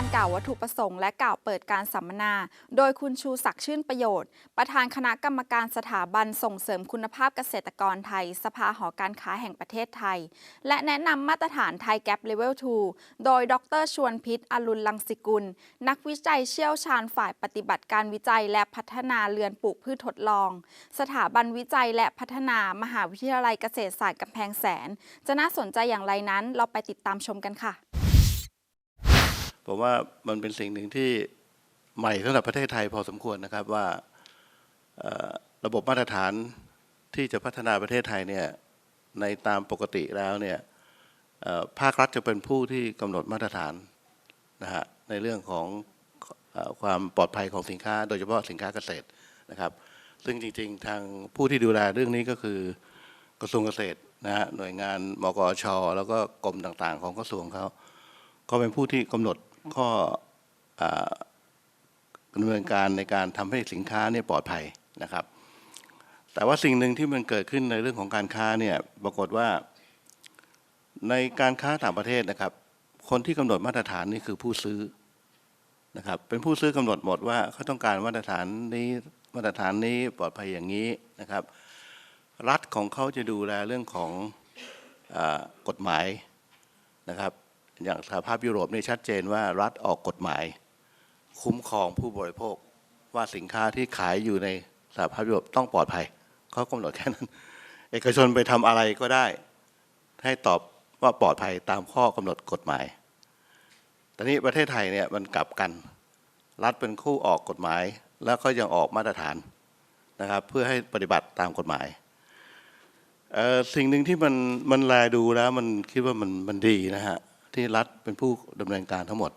การกล่าววัตถุประสงค์และกล่าวเปิดการสัมมนา โดยคุณชูศักดิ์ชื่นประโยชน์ ประธานคณะกรรมการสถาบันส่งเสริมคุณภาพเกษตรกรไทย สภาหอการค้าแห่งประเทศไทย และแนะนำมาตรฐานไทยแก p เลเวล 2 โดยดรชวนพิษอรุณลังสิกุล นักวิจัยเชี่ยวชาญฝ่ายปฏิบัติการวิจัยและพัฒนาเรือนปลูกพืชทดลอง สถาบันวิจัยและพัฒนามหาวิทยาลัยเกษตรศาสตร์กำแพงแสน จะน่าสนใจอย่างไรนั้นเราไปติดตามชมกันค่ะ ผมว่ามันเป็นสิ่งหนึ่งที่ใหม่สำหรับประเทศไทยพอสมควรนะครับว่าระบบมาตรฐานที่จะพัฒนาประเทศไทยเนี่ยในตามปกติแล้วเนี่ยภาครัฐจะเป็นผู้ที่กำหนดมาตรฐานนะฮะในเรื่องของอความปลอดภัยของสินค้า โดยเฉพาะสินค้าเกษตรนะครับ ซึ่งจริงๆ ทางผู้ที่ดูแลเรื่องนี้ก็คือกระทรวงเกษตรนะฮะหน่วยงานมกชแล้วก็กรมต่างๆ ของกระทรวงเขาก็เป็นผู้ที่กำหนด ข้อดำเนินการในการทำให้สินค้าเนี่ยปลอดภัยนะครับ แต่ว่าสิ่งหนึ่งที่มันเกิดขึ้นในเรื่องของการค้าเนี่ยปรากฏว่าในการค้าต่างประเทศนะครับ คนที่กำหนดมาตรฐานนี่คือผู้ซื้อนะครับ เป็นผู้ซื้อกำหนดหมดว่าเขาต้องการมาตรฐานนี้มาตรฐานนี้ปลอดภัยอย่างนี้นะครับ รัฐของเขาจะดูแลเรื่องของอกฎหมายนะครับ อย่างสหภาพยุโรปนี่ชัดเจนว่ารัฐออกกฎหมาย คุ้มครองผู้บริโภค ว่าสินค้าที่ขายอยู่ในสหภาพยุโรปต้องปลอดภัยเขากำหนดแค่นั้น เอกชนไปทำอะไรก็ได้ ให้ตอบว่าปลอดภัยตามข้อกำหนดกฎหมายต่นี้ประเทศไทยเนี่ยมันกลับกัน รัฐเป็นคู่ออกกฎหมาย แล้วก็ยังออกมาตรฐานนะครับ เพื่อให้ปฏิบัติตามกฎหมายสิ่งหนึ่งที่มันมันแลดูแล้วมันคิดว่ามันมันดีนะฮะ ที่รัฐเป็นผู้ดำเนินการทั้งหมด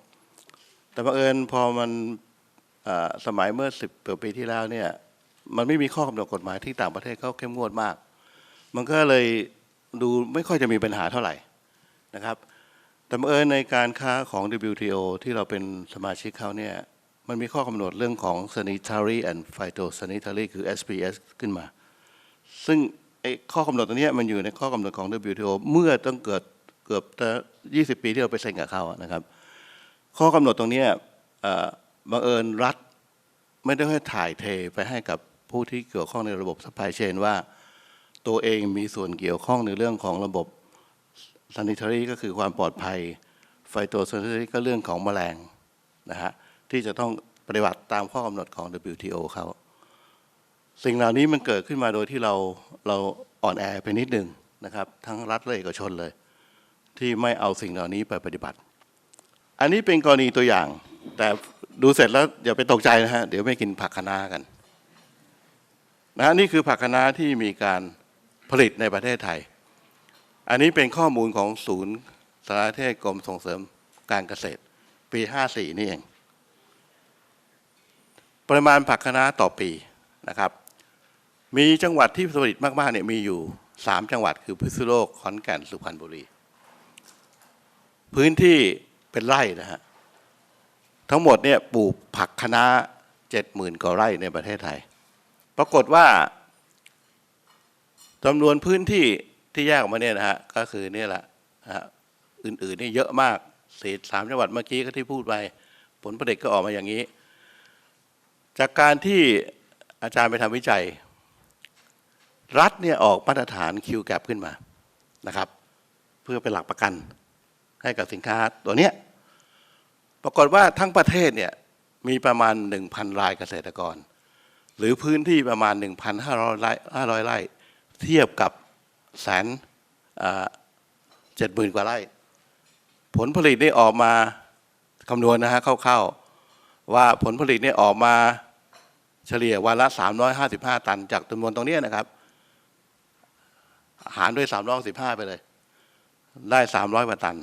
แต่บังเอิญพอมันสมัยเมื่อสิบปีที่แล้วเนี่ยมันไม่มีข้อกำหนดกฎหมายที่ต่างประเทศเขาเข้มงวดมาก มันก็เลยดูไม่ค่อยจะมีปัญหาเท่าไหร่นะครับ แต่บังเอิญในการค้าของ WTO ที่เราเป็นสมาชิกเขาเนี่ยมันมีข้อกำหนดเรื่องของ sanitary and phytosanitary คือ SPS ขึ้นมา ซึ่งไอ้ข้อกำหนดตัวนี้มันอยู่ในข้อกำหนดของ WTO เมื่อต้องเกิด เกือบจะ20ปีที่เราไปเซ็นกับเขานะครับ ข้อกำหนดตรงนี้บังเอิญรัฐไม่ได้ให้ถ่ายเทไปให้กับผู้ที่เกี่ยวข้องในระบบ supply chain ว่า ตัวเองมีส่วนเกี่ยวข้องในเรื่องของระบบ sanitary ก็คือความปลอดภัย phytosanitary ก็เรื่องของแมลงนะฮะที่จะต้องปฏิบัติตามข้อกำหนดของ WTO เขาสิ่งเหล่านี้มันเกิดขึ้นมาโดยที่เราเราอ่อนแอไปนิดหนึ่งนะครับ ทั้งรัฐและเอกชนเลย ที่ไม่เอาสิ่งเหล่านี้ไปปฏิบัติ อันนี้เป็นกรณีตัวอย่าง แต่ดูเสร็จแล้วอย่าไปตกใจนะฮะ เดี๋ยวไม่กินผักคะน้ากันนะนี่คือผักคะน้าที่มีการผลิตในประเทศไทย อันนี้เป็นข้อมูลของศูนย์สารเทศกรมส่งเสริมการเกษตร ปี 54 นี่เอง ปริมาณผักคะน้าต่อปีนะครับ มีจังหวัดที่ผลิตมากๆเนี่ยมีอยู่ 3 จังหวัดคือพิษณุโลกขอนแก่นสุพรรณบุรี พื้นที่เป็นไร่นะฮะทั้งหมดเนี่ยปลูกผักคะน้าเจ็ดหมื่นกว่าไร่ในประเทศไทย ปรากฏว่าจำนวนพื้นที่ที่แยกออกมาเนี่ยนะฮะก็คือเนี่ยแหละนะอื่นๆนี่เยอะมากสี่สามจังหวัดเมื่อกี้ก็ที่พูดไปผลผลิตก็ออกมาอย่างนี้ จากการที่อาจารย์ไปทำวิจัย รัฐเนี่ยออกมาตรฐานคิวแกขึ้นมานะครับ เพื่อเป็นหลักประกัน ให้กับสินค้าตัวเนี้ยปรากฏว่าทั้งประเทศเนี่ยมีประมาณ 1,000รายเกษตรกร หรือพื้นที่ประมาณ 1,500ไร่500ไร่ เทียบกับแสนเจ็ดหมื่นกว่าไร่ ผลผลิตได้ออกมาคำนวณนะฮะคร่าวๆว่าผลผลิตเนี่ยออกมาเฉลี่ยวันละ 355 ตัน จากจำนวนตรงนี้นะครับ หารด้วย 315 ไปเลย ได้ 300กว่าตัน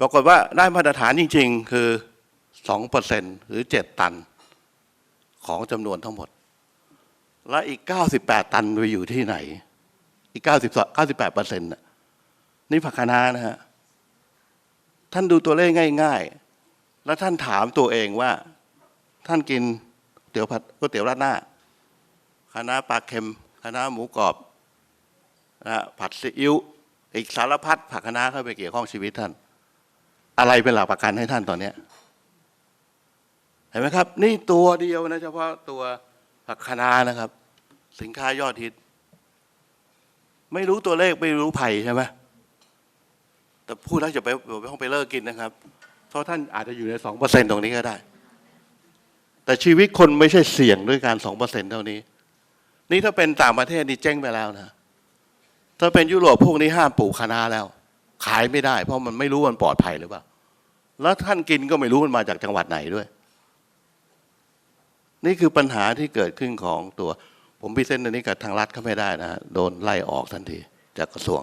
ปรากฏว่าได้มาตรฐานจริง ๆ คือ2%หรือ 7 ตันของจำนวนทั้งหมด และอีก 98 ตันไปอยู่ที่ไหน อีก92 98เปอร์เซ็นต์นี่ผักคะน้านะฮะ ท่านดูตัวเลขง่าย ๆ แล้วท่านถามตัวเองว่า ท่านกินเตี๋ยวผัดก๋วยเตี๋ยวราดหน้าคะน้าปลาเค็มคะน้าหมูกรอบนะฮะผัดซีอิ๊วอีกสารพัดผักคะน้าเข้าไปเกี่ยวข้องชีวิตท่าน อะไรเป็นหลักประกันให้ท่านตอนเนี้ยเห็นไหมครับ นี่ตัวเดียวนะเฉพาะตัวผักคะนานะครับ สินค้ายอดฮิต ไม่รู้ตัวเลขไม่รู้ภัยใช่ไหมแต่พูดแล้วจะไปไปห้องไปเลิกกินนะครับ เพราะท่านอาจจะอยู่ในสองเปอร์เซ็นตรงนี้ก็ได้ แต่ชีวิตคนไม่ใช่เสี่ยงด้วยการสองเปอร์เซ็นเท่านี้ นี่ถ้าเป็นต่างประเทศนี่เจ๊งไปแล้วนะถ้าเป็นยุโรปพวกนี้ห้ามปลูกคะน้าแล้ว ขายไม่ได้ เพราะมันไม่รู้มันปลอดภัยหรือเปล่า แล้วท่านกินก็ไม่รู้มันมาจากจังหวัดไหนด้วย นี่คือปัญหาที่เกิดขึ้นของตัว ผมพิเศษอันนี้กับทางรัฐเขาไม่ได้นะฮะโดนไล่ออกทันทีจากกระทรวง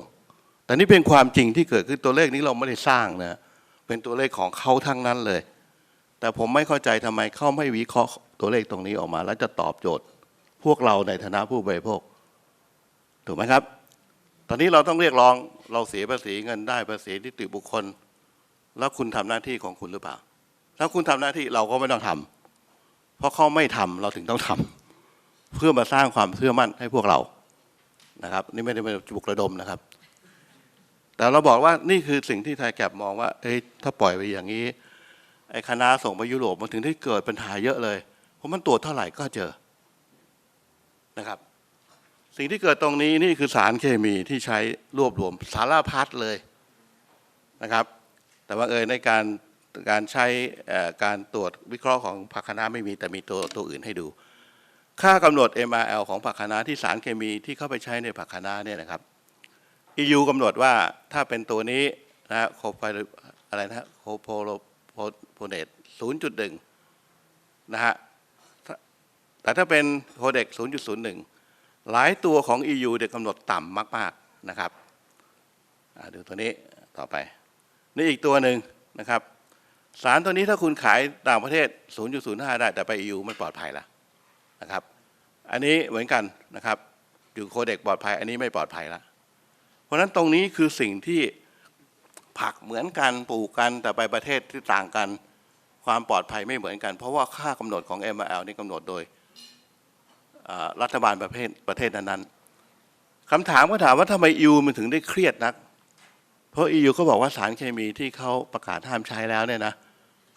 แต่นี่เป็นความจริงที่เกิดขึ้นตัวเลขนี้เราไม่ได้สร้างนะเป็นตัวเลขของเขาทั้งนั้นเลย แต่ผมไม่เข้าใจทำไมเขาไม่วิเคราะห์ตัวเลขตรงนี้ออกมา แล้วจะตอบโจทย์ พวกเราในฐานะผู้บริโภคถูกไหมครับ ตอนนี้เราต้องเรียกร้องเราเสียภาษีเงินได้ภาษีนิติบุคคล แล้วคุณทำหน้าที่ของคุณหรือเปล่า ถ้าคุณทำหน้าที่เราก็ไม่ต้องทำเพราะเขาไม่ทำเราถึงต้องทำเพื่อมาสร้างความเชื่อมั่นให้พวกเรานะครับ นี่ไม่ได้เป็นจุกระดมนะครับ แต่เราบอกว่านี่คือสิ่งที่ไทยแกบมองว่าเอ้ยถ้าปล่อยไปอย่างนี้ไอ้คณะส่งไปยุโรปมันถึงได้เกิดปัญหาเยอะเลย เพราะมันตรวจเท่าไหร่ก็เจอนะครับ สิ่งที่เกิดตรงนี้นี่คือสารเคมีที่ใช้รวบรวมสารพัดเลยนะครับ แต่ว่าเอยในการการใช้การตรวจวิเคราะห์ของผักคะน้าไม่มีแต่มีตัวตัวอื่นให้ดู ค่ากำหนด MRL ของผักคะน้าที่สารเคมีที่เข้าไปใช้ในผักคะน้าเนี่ยนะครับ EU กำหนดว่าถ้าเป็นตัวนี้นะโคไฟอะไรนะโคโพโลโพเนต0.1 นะฮะแต่ถ้าเป็นโคเด็ก0.01 หลายตัวของ EU เด็กกำหนดต่ำมาก ๆนะครับดูตัวนี้ต่อไป นี่อีกตัวหนึ่งนะครับ สารตัวนี้ถ้าคุณขายต่างประเทศ 0.05 ได้แต่ไป EU ไม่ปลอดภัยละนะครับ อันนี้เหมือนกันนะครับอยู่โคเด็กปลอดภัย อันนี้ไม่ปลอดภัยละเพราะฉะนั้นตรงนี้คือสิ่งที่ผักเหมือนกันปลูกกันแต่ไปประเทศที่ต่างกันความปลอดภัยไม่เหมือนกัน เพราะว่าค่ากำหนดของ MRL นี่กำหนดโดย รัฐบาลประเทศประเทศนั้นๆคำถามก็ถามว่าทำไม EU มันถึงได้เครียดนัก เพราะ EU เขาบอกว่าสารเคมีที่เขาประกาศห้ามใช้แล้วเนี่ยนะ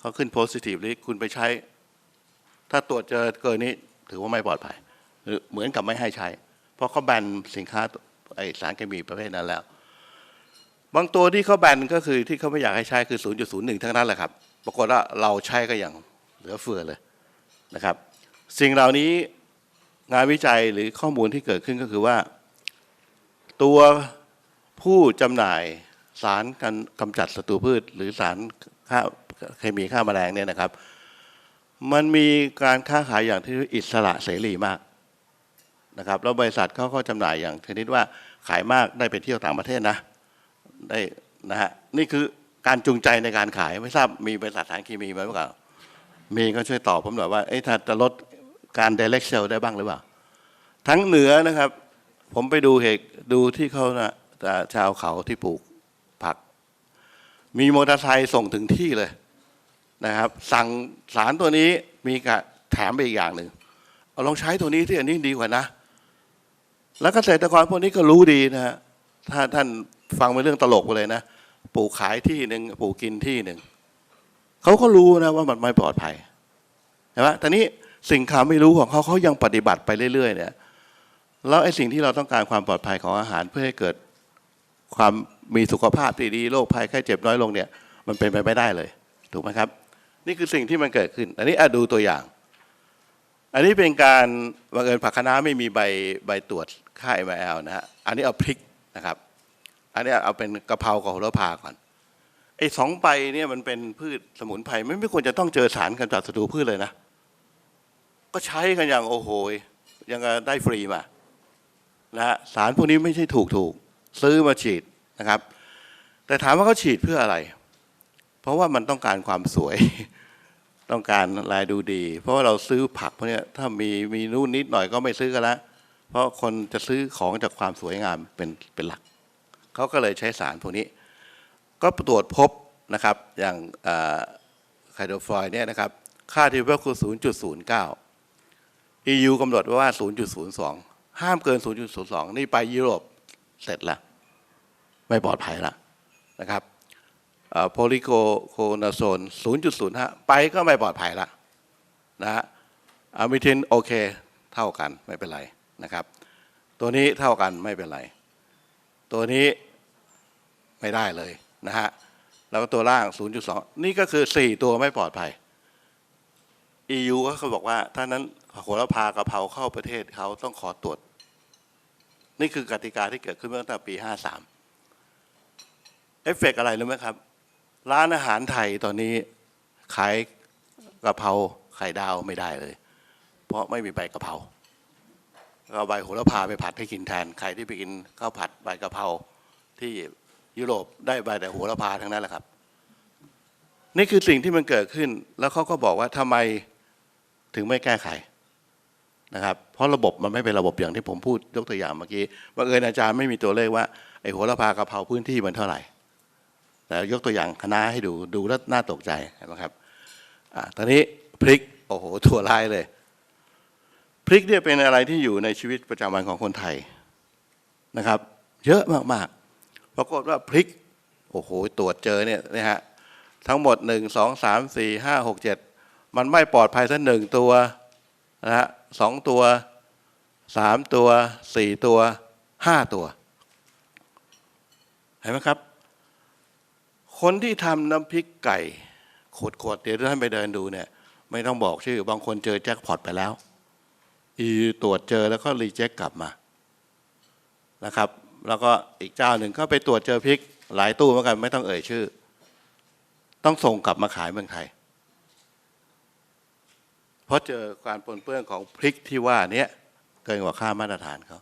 เขาขึ้น positive ลิคุณไปใช้ ถ้าตรวจเจอเกินนี้ถือว่าไม่ปลอดภัยหรือเหมือนกับไม่ให้ใช้ เพราะเขาแบนสินค้าไอสารเคมีประเภทนั้นแล้ว บางตัวที่เขาแบนก็คือที่เขาไม่อยากให้ใช้คือ 0.01 ทั้งนั้นแหละครับ ปรากฏว่าเราใช้ก็อย่างเหลือเฟือเลยนะครับ สิ่งเหล่านี้ งานวิจัยหรือข้อมูลที่เกิดขึ้นก็คือว่า ตัวผู้จำหน่ายสารกันกำจัดศัตรูพืช หรือสารฆ่าเคมีฆ่าแมลงเนี่ยนะครับ มันมีการค้าขายอย่างที่อิสระเสรีมากนะครับแล้วบริษัทเขาก็จำหน่ายอย่างชนิดว่าขายมากได้ไปเที่ยวต่างประเทศนะได้นะฮะนี่คือการจูงใจในการขายไม่ทราบมีบริษัทสารเคมีไหมเปล่ามีก็ช่วยตอบผมหน่อยว่าเอ๊ะถ้าจะลด การ direct sell ได้บ้างหรือเปล่า ทั้งเหนือนะครับ ผมไปดูเหตุดูที่เขานะชาวเขาที่ปลูกผัก มีมอเตอร์ไซค์ส่งถึงที่เลยนะครับ สั่งสารตัวนี้มีกะแถมไปอีกอย่างหนึ่งเอาลองใช้ตัวนี้ที่อันนี้ดีกว่านะ แล้วเกษตรกรพวกนี้ก็รู้ดีนะฮะถ้าท่านฟังเป็นเรื่องตลกไปเลยนะปลูกขายที่หนึ่งปลูกกินที่หนึ่งเขาก็รู้นะว่ามันไม่ปลอดภัยใช่ไหมแต่นี้ สิ่งเขาไม่รู้ของเขาเขายังปฏิบัติไปเรื่อยๆเนี่ยแล้วไอ้สิ่งที่เราต้องการความปลอดภัยของอาหารเพื่อให้เกิดความมีสุขภาพที่ดีโรคภัยไข้เจ็บน้อยลงเนี่ย มันเป็นไปไม่ได้เลย ถูกไหมครับ นี่คือสิ่งที่มันเกิดขึ้น อันนี้อดูตัวอย่าง อันนี้เป็นการบังเอิญผักคะน้าไม่มีใบใบตรวจค่า ml นะฮะอันนี้เอาพริกนะครับ อันนี้เอาเป็นกะเพรากับโหระพาก่อนไอ้สองใบเนี่ยมันเป็นพืชสมุนไพรไม่ไม่ควรจะต้องเจอสารกำจัดศัตรูพืชเลยนะ ก็ใช้กันอย่างโอ้โหยังได้ฟรีมานะฮะสารพวกนี้ไม่ใช่ถูกถูกซื้อมาฉีดนะครับ แต่ถามว่าเขาฉีดเพื่ออะไร เพราะว่ามันต้องการความสวย ต้องการลายดูดี เพราะว่าเราซื้อผักพวกนี้ถ้ามีมีนู่นนิดหน่อยก็ไม่ซื้อกันละเพราะคนจะซื้อของจากความสวยงามเป็นเป็นหลักเขาก็เลยใช้สารพวกนี้ ก็ตรวจพบนะครับอย่างไคโดฟลอยเนี่ยนะครับ ค่าที่ว่าคือ0.09 EU กำหนดไว้ว่า 0.02 ห้ามเกิน 0.02 นี่ไปยุโรปเสร็จแล้วไม่ปลอดภัยละนะครับโพลิโคโคนาโซน 0.05 ไปก็ไม่ปลอดภัยละนะฮะอะมิทินโอเค เท่ากันไม่เป็นไรนะครับ ตัวนี้เท่ากันไม่เป็นไร ตัวนี้ไม่ได้เลยนะฮะแล้วก็ตัวล่าง 0.2 นี่ก็คือ 4 ตัวไม่ปลอดภัย EU ก็เขาบอกว่าถ้านั้นโหระพากะเพราเข้าประเทศเขาต้องขอตรวจ นี่คือกติกาที่เกิดขึ้นเมื่อตั้งแต่ปี 53 เอฟเฟกต์อะไรรู้ไหมครับ ร้านอาหารไทยตอนนี้ขายกะเพราไข่ดาวไม่ได้เลย เพราะไม่มีใบกะเพราเอาใบโหระพาไปผัดให้กินแทน ใครที่ไปกินข้าวผัดใบกะเพราที่ยุโรปได้ใบแต่โหระพาทั้งนั้นแหละครับ นี่คือสิ่งที่มันเกิดขึ้น แล้วเขาก็บอกว่าทำไมถึงไม่แก้ไข นะครับเพราะระบบมันไม่เป็นระบบอย่างที่ผมพูดยกตัวอย่างเมื่อกี้บังเอิญอาจารย์ไม่มีตัวเลขว่าไอ้โหระพากะเพราพื้นที่มันเท่าไหร่แต่ยกตัวอย่างคณะให้ดูดูแล้วน่าตกใจนไหมครับอ่าตอนนี้พริกโอ้โหถั่วลายเลย พริกเนี่ยเป็นอะไรที่อยู่ในชีวิตประจำวันของคนไทยนะครับ เยอะมากๆปรากฏว่าพริกโอ้โหตรวจเจอเนี่ยนะฮะทั้งหมดหนึ่งสองสามสี่ห้าหกเจ็ดมันไม่ปลอดภัยสักหนึ่งตัวนะฮะ สองตัวสามตัวสี่ตัวห้าตัว เห็นไหมครับ คนที่ทำน้ำพริกไก่ขวดๆเดี๋ยวท่านไปเดินดูเนี่ย ไม่ต้องบอกชื่อบางคนเจอแจ็คพอตไปแล้ว อีตรวจเจอแล้วก็รีเจ็คกลับมานะครับ แล้วก็อีกเจ้าหนึ่งก็ไปตรวจเจอพริก หลายตู้เหมือนกัน ไม่ต้องเอ่ยชื่อ ต้องส่งกลับมาขายเมืองไทย เพราะเจอการปนเปื้อนของพริกที่ว่าเนี้ยเกินกว่าค่ามาตรฐานเขา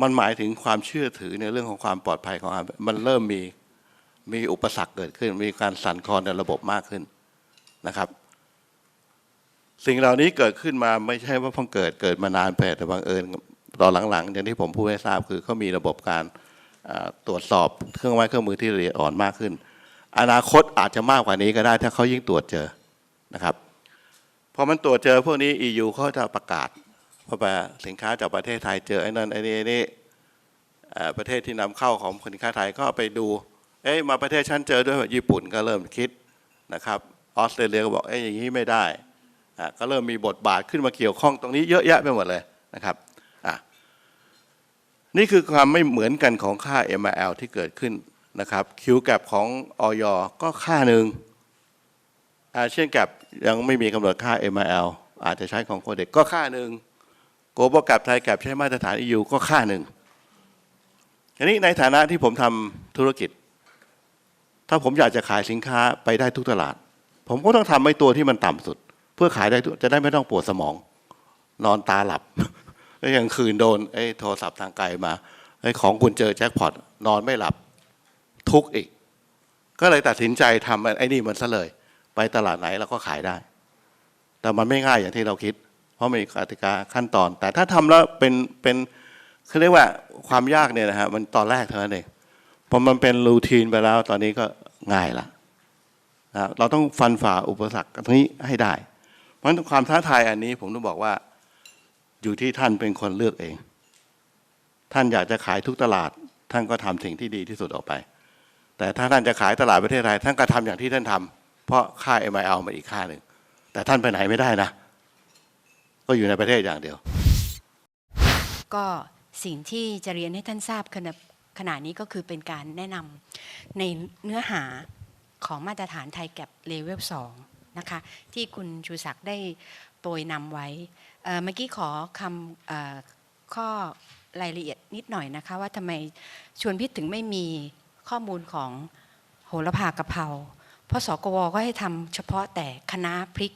มันหมายถึงความเชื่อถือในเรื่องของความปลอดภัยของอาหารมันเริ่มมีมีอุปสรรคเกิดขึ้น มีการสั่นคลอนในระบบมากขึ้นนะครับ สิ่งเหล่านี้เกิดขึ้นมาไม่ใช่ว่าเพิ่งเกิดเกิดมานานไปแต่บังเอิญตอนหลังๆอย่างที่ผมพูดให้ทราบคือเขามีระบบการตรวจสอบเครื่องไม้เครื่องมือที่ละเอียดอ่อนมากขึ้น อนาคตอาจจะมากกว่านี้ก็ได้ถ้าเขายิ่งตรวจเจอนะครับ พอมันตรวจเจอพวกนี้ EU เขาจะประกาศว่าสินค้าจากประเทศไทยเจอไอ้นั่นไอ้นี่ไอ้นี่ประเทศที่นำเข้าของสินค้าไทยก็ไปดู เอ้ยมาประเทศฉันเจอด้วยญี่ปุ่นก็เริ่มคิดนะครับออสเตรเลียก็บอกเอ้ยอย่างนี้ไม่ได้อะก็เริ่มมีบทบาทขึ้นมาเกี่ยวข้องตรงนี้เยอะแยะไปหมดเลยนะครับอะนี่คือความไม่เหมือนกันของค่า ML ที่เกิดขึ้นนะครับคิวแกของออยก็ค่าหนึ่ง เช่นแกยังไม่มีกำหนดค่า ML อาจจะใช้ของโคเด็กก็ค่าหนึ่งโกลบอลแกไทยแกใช้มาตรฐาน EU ก็ค่าหนึ่งทีนี้ในฐานะที่ผมทำธุรกิจ ถ้าผมอยากจะขายสินค้าไปได้ทุกตลาด ผมก็ต้องทำไอ้ตัวที่มันต่ำสุด เพื่อขายได้จะได้ไม่ต้องปวดสมอง นอนตาหลับแล้วยังคืนโดนไอ้โทรศัพท์ทางไกลมาไอ้ของคุณเจอแจ็คพอตนอนไม่หลับทุกข์อีก ก็เลยตัดสินใจทำไอ้นี่มันซะเลย ไปตลาดไหนเราก็ขายได้ แต่มันไม่ง่ายอย่างที่เราคิด เพราะมีกติกาขั้นตอน แต่ถ้าทำแล้วเป็นเป็นเขาเรียกว่าความยากเนี่ยนะฮะมันตอนแรกเท่านั้นเองพอมันเป็นรูทีนไปแล้วตอนนี้ก็ง่ายละนะเราต้องฟันฝ่าอุปสรรคตรงนี้ให้ได้ เพราะฉะนั้นความท้าทายอันนี้ผมต้องบอกว่า อยู่ที่ท่านเป็นคนเลือกเอง ท่านอยากจะขายทุกตลาด ท่านก็ทำสิ่งที่ดีที่สุดออกไป แต่ถ้าท่านจะขายตลาดประเทศไทยท่านก็ทำอย่างที่ท่านทำ เพราะค่า MIL มาอีกค่าหนึ่ง แต่ท่านไปไหนไม่ได้นะ ก็อยู่ในประเทศอย่างเดียว ก็สิ่งที่จะเรียนให้ท่านทราบขณะขณะนี้ก็คือเป็นการแนะนำในเนื้อหาของมาตรฐานไทยแก็บเลเวล2นะคะ ที่คุณชูศักดิ์ได้โปรยนำไว้ เมื่อกี้ขอคำข้อรายละเอียดนิดหน่อยนะคะ ว่าทำไมชวนพิษถึงไม่มีข้อมูลของโหระพากะเพรา เพราะสกวก็ให้ทำเฉพาะแต่คณะพริก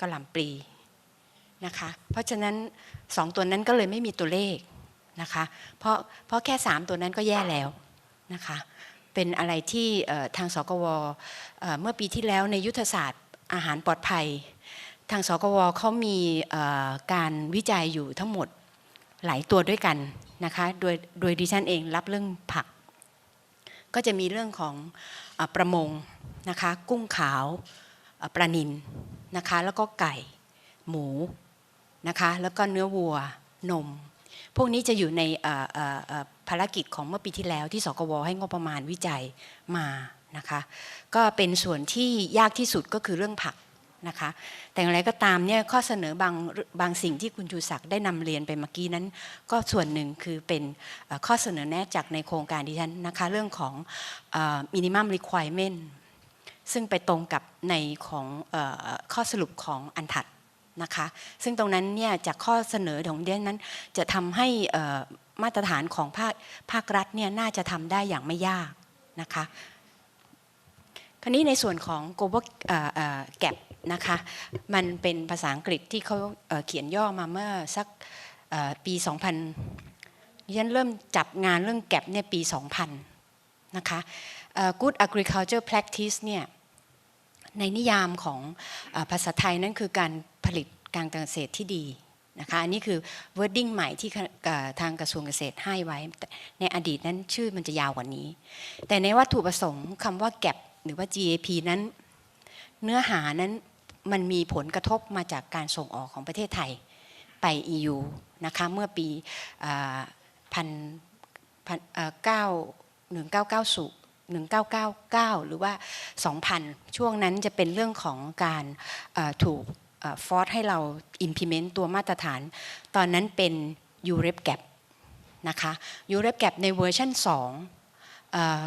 กระหล่ำปลีนะคะ เพราะฉะนั้นสองตัวนั้นก็เลยไม่มีตัวเลขนะคะ เพราะเพราะแค่สามตัวนั้นก็แย่แล้วนะคะ เป็นอะไรที่ทางสกวเมื่อปีที่แล้วในยุทธศาสตร์อาหารปลอดภัย ทางสกวเขามีการวิจัยอยู่ทั้งหมดหลายตัวด้วยกันนะคะ โดยโดยดิฉันเองรับเรื่องผัก ก็จะมีเรื่องของอประมงนะคะกุ้งขาวปลานินนะคะแล้วก็ไก่หมูนะคะแล้วก็เนื้อวัวนม พวกนี้จะอยู่ในภารกิจของเมื่อปีที่แล้วที่สกวให้งบประมาณวิจัยมานะคะก็เป็นส่วนที่ยากที่สุดก็คือเรื่องผัก นะคะ แต่อย่างไรก็ตามเนี่ยข้อเสนอบางบางสิ่งที่คุณชูศักดิ์ได้นำเรียนไปเมื่อกี้นั้น ก็ส่วนหนึ่งคือเป็นข้อเสนอแนะจากในโครงการดิฉันนะคะเรื่องของ minimum requirement ซึ่งไปตรงกับในของอข้อสรุปของอันถัดนะคะ ซึ่งตรงนั้นเนี่ยจากข้อเสนอของเดนนั้น จะทำให้มาตรฐานของภาคภาครัฐเนี่ยน่าจะทำได้อย่างไม่ยากนะคะ คราวนี้ในส่วนของ global เอ่อเอ่อ gap นะคะ มันเป็นภาษาอังกฤษที่เขาเเขียนย่อมาเมื่อสักปี 2000ดิฉันเริ่มจับงานเรื่อง gap เนี่ยปี 2000 นะคะ good agriculture practice เนี่ยในนิยามของภาษาไทยนั่นคือการผลิตการเกษตรที่ดีนะคะอันนี้คือ wording ใหม่ที่ทางกระทรวงเกษตรให้ไว้ ในอดีตนั้นชื่อมันจะยาวกว่านี้ แต่ในวัตถุประสงค์คำว่า gap หรือว่า GAP นั้น เนื้อหานั้น มันมีผลกระทบมาจากการส่งออกของประเทศไทยไป EU นะคะเมื่อปีพันพันเก้าหนึ่งเก้าเก้าสู1999 หรือว่า 2,000 ช่วงนั้นจะเป็นเรื่องของการถูกฟอร์สให้เรา implement ตัวมาตรฐาน ตอนนั้นเป็น u r e p gap นะคะ u r e p gap ในเวอร์ชัน2เอ่อ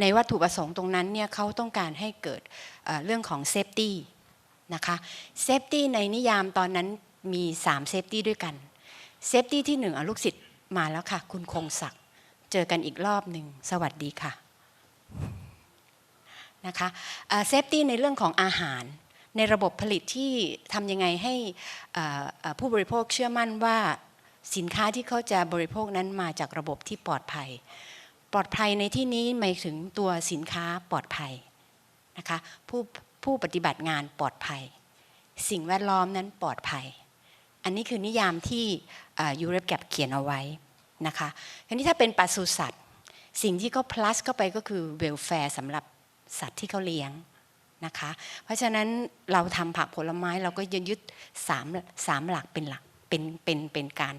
ในวัตถุประสงค์ตรงนั้นเนี่ยเขาต้องการให้เกิดเอ่อเรื่องของ safety นะคะ safety ในนิยามตอนนั้นมี3 safety ด้วยกัน safety ที่1อะลูกศิษย์มาแล้วค่ะ คุณคงศักดิ์เจอกันอีกรอบหนึ่งสวัสดีค่ะนะคะเซฟตี้ในเรื่องของอาหารในระบบผลิตที่ทำยังไงให้ผู้บริโภคเชื่อมั่นว่าสินค้าที่เขาจะบริโภคนั้นมาจากระบบที่ปลอดภัย ปลอดภัยในที่นี้หมายถึงตัวสินค้าปลอดภัยนะคะผู้ ผู้ปฏิบัติงานปลอดภัย สิ่งแวดล้อมนั้นปลอดภัย อันนี้คือนิยามที่ยูเรปแกบเขียนเอาไว้นะคะทีนี้ถ้าเป็นปศุสัตว์สิ่งที่เขา plus เข้าไปก็คือเวลแฟร์สำหรับสัตว์ที่เขาเลี้ยงนะคะ เพราะฉะนั้นเราทำผักผลไม้เราก็ยึดยึดสามสามหลักเป็นหลักเป็นเป็นเป็นการ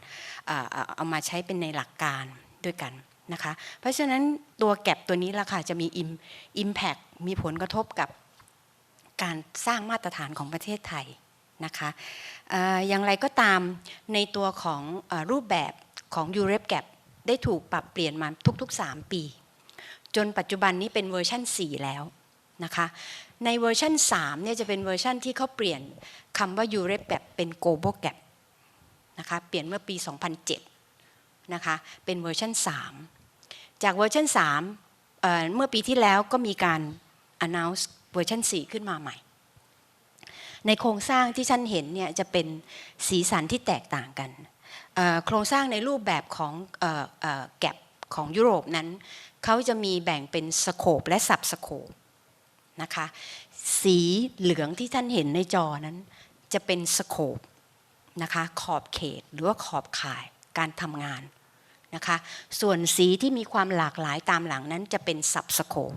เอามาใช้เป็นในหลักการด้วยกันนะคะ เพราะฉะนั้นตัวแก็บตัวนี้ละค่ะจะมี Impact มีผลกระทบกับ การสร้างมาตรฐานของประเทศไทยนะคะอย่างไรก็ตามในตัวของรูปแบบของ u r e p Gap ได้ถูกปรับเปลี่ยนมาทุก ๆ 3 ปี จนปัจจุบันนี้เป็นเวอร์ชัน4 แล้วนะคะในเวอร์ชัน3เนี่ยจะเป็นเวอร์ชันที่เขาเปลี่ยนคำว่า u r e p Gap เป็น Global Gap นะคะเปลี่ยนเมื่อปี 2007นะคะเป็นเวอร์ชัน3 จากเวอร์ชัน3เเมื่อปีที่แล้วก็มีการ announce เวอร์ชัน4 ขึ้นมาใหม่ ในโครงสร้างที่ฉันเห็นเนี่ยจะเป็นสีสันที่แตกต่างกัน โครงสร้างในรูปแบบของแกลบของยุโรปนั้น เขาจะมีแบ่งเป็นสโคปและสับสโคปนะคะสีเหลืองที่ท่านเห็นในจอนั้น จะเป็นสโคปนะคะขอบเขตหรือว่าขอบข่ายการทำงานนะคะส่วนสีที่มีความหลากหลายตามหลังนั้นจะเป็นสับสโคป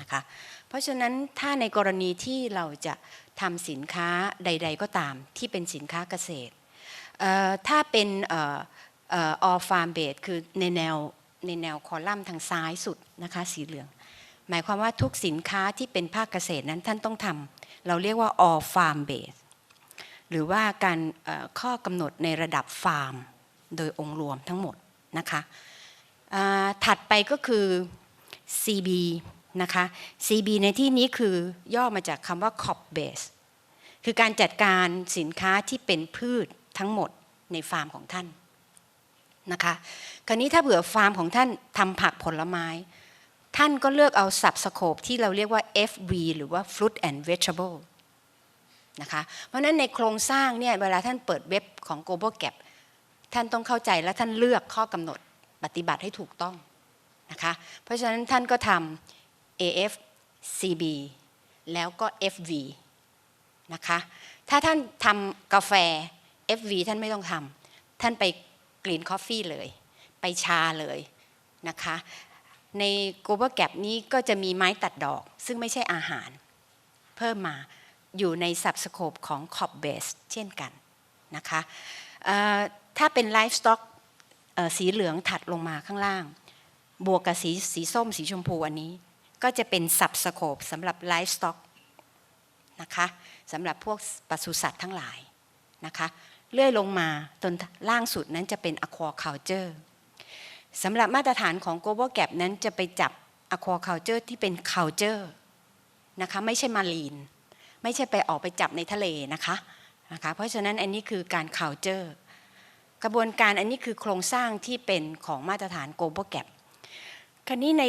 นะคะเพราะฉะนั้นถ้าในกรณีที่เราจะทำสินค้าใด ๆ ก็ตามที่เป็นสินค้าเกษตรถ้าเป็นออเอ่อ all farm base คือในแนวในแนวคอลัมน์ทางซ้ายสุดนะคะสีเหลือง หมายความว่าทุกสินค้าที่เป็นภาคเกษตรนั้นท่านต้องทำเราเรียกว่า all farm base หรือว่าการข้อกำหนดในระดับฟาร์ม โดยองค์รวมทั้งหมดนะคะถัดไปก็คือ CB นะคะ CB ในที่นี้คือย่อมาจากคำว่า crop base คือการจัดการสินค้าที่เป็นพืชทั้งหมดในฟาร์มของท่านนะคะคราวนี้ถ้าเผื่อฟาร์มของท่านทำผักผลไม้ ท่านก็เลือกเอาสับสโคปที่เราเรียกว่า FV หรือว่า Fruit and Vegetable นะคะเพราะฉะนั้นในโครงสร้างเนี่ยเวลาท่านเปิดเว็บของ Global Gap ท่านต้องเข้าใจและท่านเลือกข้อกำหนดปฏิบัติให้ถูกต้องนะคะเพราะฉะนั้นท่านก็ทำ AF CB แล้วก็ FV นะคะถ้าท่านทำกาแฟ FV ท่านไม่ต้องทำท่านไปกรีนคอฟฟี่เลย ไปชาเลยนะคะใน Global Gap นี้ก็จะมีไม้ตัดดอก ซึ่งไม่ใช่อาหาร เพิ่มมาอยู่ในสับสโคปของ Crop Base เช่นกันนะคะถ้าเป็น Livestock อ่อสีเหลืองถัดลงมาข้างล่าง บวกกับสีสีส้มสีชมพูอันนี้ ก็จะเป็นสับสโคปสำหรับไลฟ์สต็อกนะคะสำหรับพวกปศุสัตว์ทั้งหลายนะคะเลื่อยลงมาจนล่างสุดนั้นจะเป็น aquaculture สำหรับมาตรฐานของ global gap นั้นจะไปจับ aquaculture ที่เป็น culture นะคะไม่ใช่มารีน ไม่ใช่ไปออกไปจับในทะเลนะคะนะคะเพราะฉะนั้นอันนี้คือการ culture กระบวนการอันนี้คือโครงสร้างที่เป็นของมาตรฐาน global gap คราวนี้ใน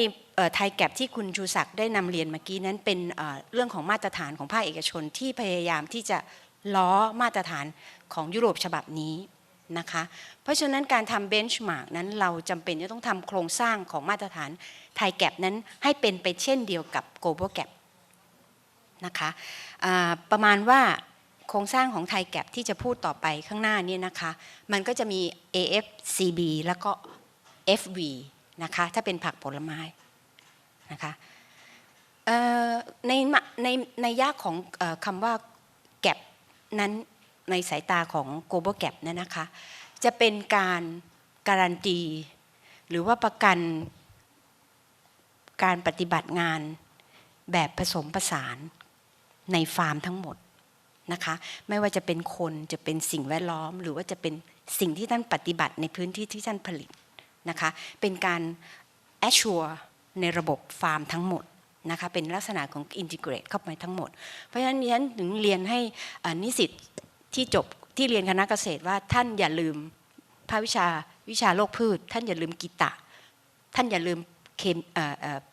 ไทยแก p ที่คุณชูศักดิ์ได้นำเรียนเมื่อกี้นั้นเป็นเรื่องของมาตรฐานของภาคเอกชนที่พยายามที่จะล้อมาตรฐานของยุโรปฉบับนี้นะคะ เพราะฉะนั้นการทำเบนช์มาร์กนั้นเราจำเป็นจะต้องทำโครงสร้างของมาตรฐานไทยแก p นั้นให้เป็นไปเช่นเดียวกับ global gap นะคะประมาณว่าโครงสร้างของไทยแก p ที่จะพูดต่อไปข้างหน้านี้นะคะ มันก็จะมี AFCB แล้วก็ FV นะคะ ถ้าเป็นผักผลไม้นะคะในในในยากของอคำว่าแก p นั้นในสายตาของ global gap เนี่ยนะคะ จะเป็นการการันตี หรือว่าประกันการปฏิบัติงานแบบผสมผสานในฟาร์มทั้งหมดนะคะ ไม่ว่าจะเป็นคนจะเป็นสิ่งแวดล้อม หรือว่าจะเป็นสิ่งที่ท่านปฏิบัติในพื้นที่ที่ท่านผลิต นะคะเป็นการ assure ในระบบฟาร์มทั้งหมดนะคะเป็นลักษณะของ integrate เข้าไปทั้งหมด เพราะฉะนั้นฉันถึงเรียนให้นิสิตที่จบที่เรียนคณะเกษตรว่าท่านอย่าลืมภาควิชาวิชาโลกพืช ท่านอย่าลืมกีตะ ท่านอย่าลืมเคม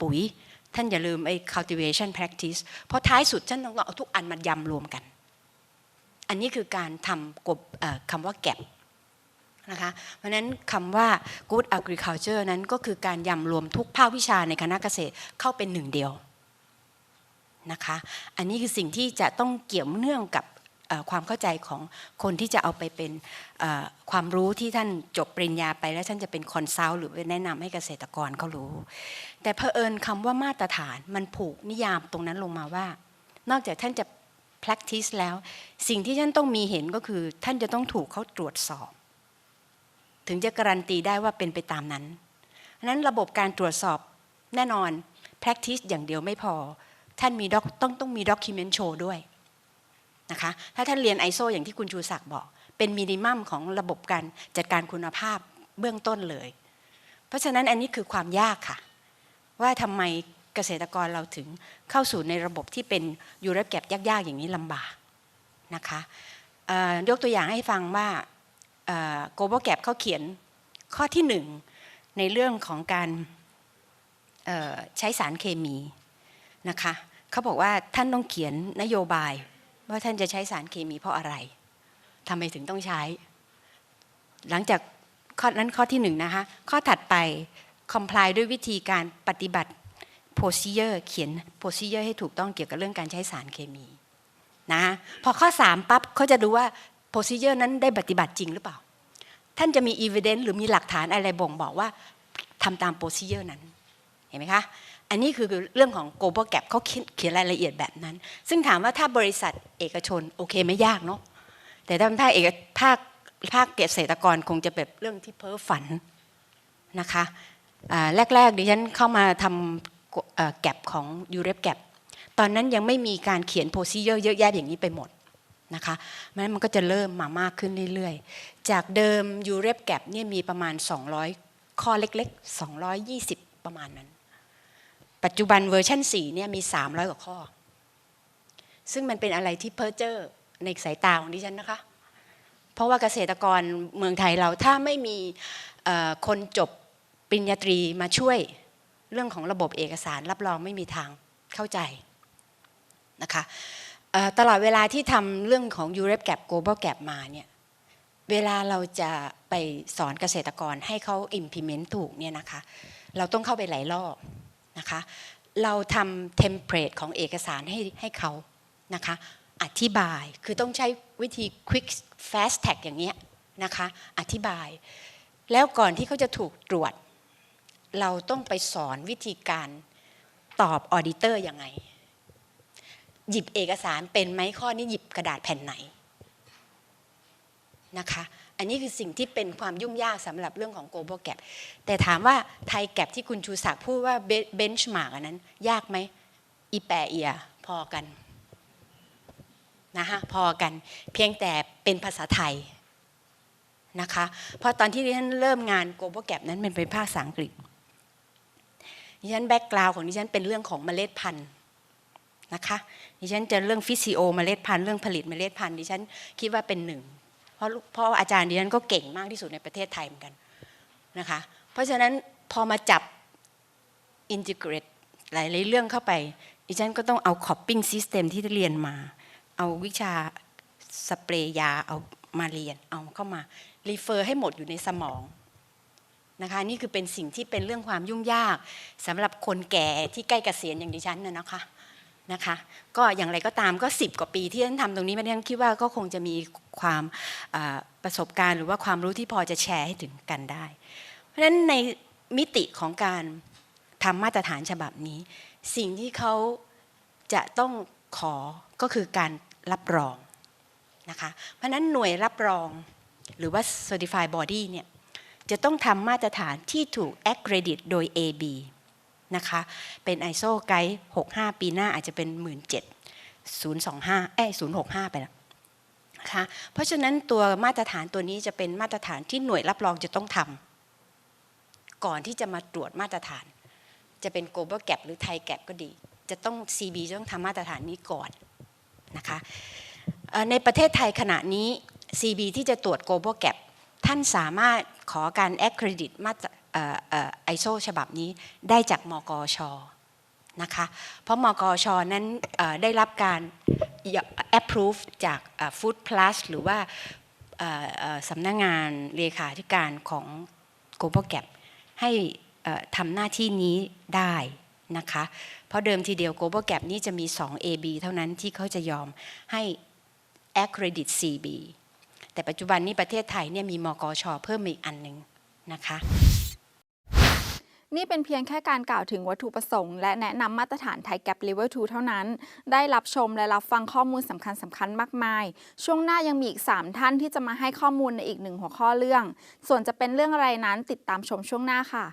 ปุ๋ย ท่านอย่าลืมไอ้ cultivation practice เพราะท้ายสุดท่านต้องเอาทุกอันมายำรวมกัน อันนี้คือการทำกบคำว่าแก็บ นะคะ เพราะนั้นคำว่า good agriculture นั้นก็คือการยำรวมทุกภาควิชาในคณะเกษตรเข้าเป็นหนึ่งเดียวนะคะ อันนี้คือสิ่งที่จะต้องเกี่ยวเนื่องกับความเข้าใจของคนที่จะเอาไปเป็นความรู้ที่ท่านจบปริญญาไป แล้วท่านจะเป็นคอนซัลท์หรือแนะนำให้เกษตรกรเขารู้ แต่เผอิญคำว่ามาตรฐานมันผูกนิยามตรงนั้นลงมาว่า นอกจากท่านจะ practice แล้ว สิ่งที่ท่านต้องมีเห็นก็คือท่านจะต้องถูกเขาตรวจสอบ ถึงจะการันตีได้ว่าเป็นไปตามนั้นฉะนั้นระบบการตรวจสอบแน่นอน practice อย่างเดียวไม่พอ ท่านมี doc ต้องต้องมี document show ด้วยนะคะถ้าท่านเรียน ISO อย่างที่คุณชูศักดิ์บอก เป็นมินิมัมของระบบการจัดการคุณภาพเบื้องต้นเลย เพราะฉะนั้นอันนี้คือความยากค่ะ ว่าทำไมเกษตรกรเราถึงเข้าสู่ในระบบที่เป็นยูร p แก p ยากๆอย่างนี้ลำบากนะคะยกตัวอย่างให้ฟังว่า global gap เขาเขียนข้อที่หนึ่งในเรื่องของการใช้สารเคมีนะคะเขาบอกว่าท่านต้องเขียนนโยบายว่าท่านจะใช้สารเคมีเพราะอะไรทำไมถึงต้องใช้ หลังจากข้อนั้นข้อที่หนึ่งนะคะข้อถัดไป comply ด้วยวิธีการปฏิบัติ procedure เขียน procedure ให้ถูกต้องเกี่ยวกับเรื่องการใช้สารเคมีนะพอข้อ 3 ปั๊บเขาจะดูว่า procedure นั้นได้ปฏิบัติจริงหรือเปล่า ท่านจะมี evidence หรือมีหลักฐานอะไรบ่งบอกว่าทำตาม procedure นั้น เห็นไหมคะ อันนี้คือเรื่องของ global gap เขาเขียนรายละเอียดแบบนั้น ซึ่งถามว่าถ้าบริษัทเอกชนโอเคไม่ยากเนาะ แต่ถ้าเป็นภาคเอกภาคภาคเกษตรกรคงจะแบบเรื่องที่เพ้อฝันนะคะแรกๆดิฉันเข้ามาทำแก็บของยูเรปแก็บตอนนั้นยังไม่มีการเขียนโพซิเยอร์เยอะแยะอย่างนี้ไปหมด นะคะมันมันก็จะเริ่มมามากขึ้นเรื่อยๆ จากเดิมยูเรปแก็บเนี่ยมีประมาณ 200 ข้อเล็กๆ 220 ประมาณนั้น ปัจจุบันเวอร์ชัน4เนี่ยมี 300 กว่าข้อ ซึ่งมันเป็นอะไรที่เพ้อเจ้อในสายตาของดิฉันนะคะ เพราะว่าเกษตรกรเมืองไทยเราถ้าไม่มีคนจบปริญญาตรีมาช่วยเรื่องของระบบเอกสารรับรองไม่มีทางเข้าใจนะคะ ตลอดเวลาที่ทำเรื่องของ Europe Gap Global Gap มาเนี่ยเวลาเราจะไปสอนเกษตรกรให้เขา implement ถูกเนี่ยนะคะเราต้องเข้าไปหลายรอบนะคะเราทำเทมเพลตของเอกสารให้ให้เขานะคะอธิบายคือต้องใช้วิธี quick fast tag อย่างเงี้ยนะคะอธิบาย แล้วก่อนที่เขาจะถูกตรวจ เราต้องไปสอนวิธีการตอบออดิเตอร์ยังไง หยิบเอกสารเป็นไหมข้อนี้หยิบกระดาษแผ่นไหนนะคะ อันนี้คือสิ่งที่เป็นความยุ่งยากสำหรับเรื่องของ global gap แต่ถามว่าไทย gap ที่คุณชูศักดิ์พูดว่า benchmark อันนั้น ยากไหมอีแปเอียพอกันนะคะพอกันเพียงแต่เป็นภาษาไทยนะคะเพราะตอนที่ดิฉันเริ่มงาน global gap นั้นเป็นเป็นภาษาอังกฤษดิฉันแบ็กกราวของดิฉันเป็นเรื่องของเมล็ดพันธุ์ นะคะดิฉันจะเรื่องฟิสิโอเมล็ดพันธุ์เรื่องผลิตเมล็ดพันธุ์ดิฉันคิดว่าเป็นหนึ่งเพราะเพราะอาจารย์ดิฉันก็เก่งมากที่สุดในประเทศไทยเหมือนกันนะคะเพราะฉะนั้นพอมาจับอินทิเกรตหลายๆเรื่องเข้าไปดิฉันก็ต้องเอาคอปปิ้งซิสเต็มที่เรียนมา เอาวิชาสเปรย์ยาเอามาเรียนเอาเข้ามารีเฟอร์ให้หมดอยู่ในสมองนะคะนี่คือเป็นสิ่งที่เป็นเรื่องความยุ่งยากสำหรับคนแก่ที่ใกล้เกษียณอย่างดิฉันน่ะนะคะ นะคะก็อย่างไรก็ตามก็ 10 กว่าปีที่ท่านทำตรงนี้มันท่านคิดว่าก็คงจะมีความประสบการณ์ หรือว่าความรู้ที่พอจะแชร์ให้ถึงกันได้ เพราะฉะนั้นในมิติของการทำมาตรฐานฉบับนี้ สิ่งที่เขาจะต้องขอก็คือการรับรองนะคะเพราะฉะนั้นหน่วยรับรองหรือว่า certified body เนี่ยจะต้องทำมาตรฐานที่ถูก accredit โดย AB นะคะ เป็น ISO ไกด์65 ปีหน้าอาจจะเป็น 17 025เอ้ย065 ไปแล้วนะคะเพราะฉะนั้นตัวมาตรฐานตัวนี้จะเป็นมาตรฐานที่หน่วยรับรองจะต้องทำก่อนที่จะมาตรวจมาตรฐาน จะเป็น global gap หรือ Thai gap ก็ดี จะต้อง CB จะต้องทำมาตรฐานนี้ก่อนนะคะในประเทศไทยขณะนี้ CB ที่จะตรวจ global gap ท่านสามารถขอการ accredit มาตร เอ่อเอ่อ ISO ฉบับนี้ได้จากมกชนะคะเพราะมกชนั้นได้รับการ approve จาก Food Plus หรือว่าสำนักงานเลขาธิการของ Global Gap ให้ทำหน้าที่นี้ได้นะคะ เพราะเดิมทีเดียว Global Gap นี้จะมี 2 AB เท่านั้นที่เขาจะยอมให้ accredit CB แต่ปัจจุบันนี้ประเทศไทยเนี่ยมีมกชเพิ่มมาอีกอันหนึ่งนะคะ นี่เป็นเพียงแค่การกล่าวถึงวัตถุประสงค์ และแนะนำมาตรฐานไทยแกปเลเวล2เท่านั้น ได้รับชมและรับฟังข้อมูลสำคัญสำคัญมากมาย ช่วงหน้ายังมีอีก 3 ท่านที่จะมาให้ข้อมูลในอีกหนึ่งหัวข้อเรื่อง ส่วนจะเป็นเรื่องอะไรนั้นติดตามชมช่วงหน้าค่ะ